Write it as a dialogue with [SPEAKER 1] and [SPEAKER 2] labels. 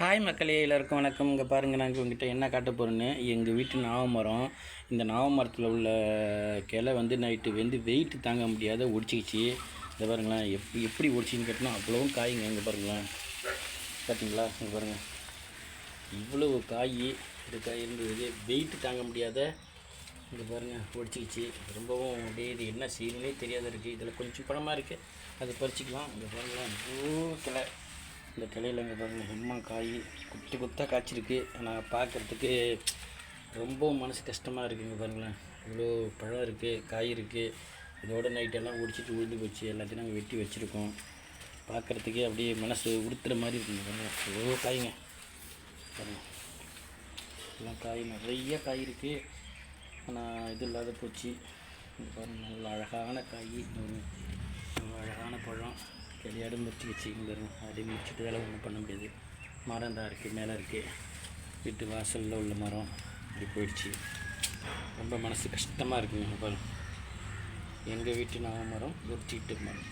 [SPEAKER 1] Hi மக்களே எல்லாருக்கும் வணக்கம். இங்கே பாருங்கள் நாங்கள் உங்ககிட்ட என்ன காட்ட போகிறேன்னு எங்கள் வீட்டு நாவ மரம். இந்த நாவ மரத்தில் உள்ள கிளை வந்து நைட்டு வந்து வெயிட் தாங்க முடியாத ஒடிச்சிக்கிச்சு. இந்த பாருங்களேன் எப் எப்படி ஒடிச்சின்னு கேட்டோம்னா அவ்வளோவும் காய்ங்க. இங்கே பாருங்களேன். பார்த்தீங்களா இங்கே பாருங்கள் இவ்வளவு காய் இது காய் இருந்தது வெயிட் தாங்க முடியாத இங்கே பாருங்கள் ஒடிச்சிக்கிச்சு. ரொம்பவும் அப்படியே இது என்ன செய்யணுன்னே தெரியாத இருக்குது இதில் கொஞ்சம் பழமாக இருக்குது அதை பறிச்சிக்கலாம். இங்கே பாருங்களேன் இந்த கிளையில் இங்கே பாருங்கள் எம்மா காய் குத்து குத்தாக காய்ச்சிருக்கு. ஆனால் பார்க்குறதுக்கு ரொம்ப மனசு கஷ்டமாக இருக்குங்க பாருங்களேன். இவ்வளோ பழம் இருக்குது காய் இருக்குது இதோட நைட்டெல்லாம் ஒடிச்சிட்டு உழுந்து போச்சு. எல்லாத்தையும் நாங்கள் வெட்டி வச்சுருக்கோம். பார்க்குறதுக்கே அப்படியே மனசு உடுத்துற மாதிரி இருக்குங்க பாருங்கள் இவ்வளோ காய்ங்க. பாருங்கள் எல்லாம் காய் நிறைய காய் இருக்குது ஆனால் இது இல்லாத போச்சு. பாருங்கள் நல்ல அழகான காய். ஒரு அழகான பழம். கிளையாடு முறிச்சு வச்சுக்கிங்க அப்படியே முடிச்சுட்டு வேலை ஒன்றும் பண்ண முடியாது. மரம் தான் இருக்குது மேலே இருக்குது வீட்டு வாசலில் உள்ள மரம். அப்படி போயிடுச்சு. ரொம்ப மனசு கஷ்டமாக இருக்குங்க பாருங்க. எங்கள் வீட்டு நாவ மரம் ஒரு சீட்டு மரம்.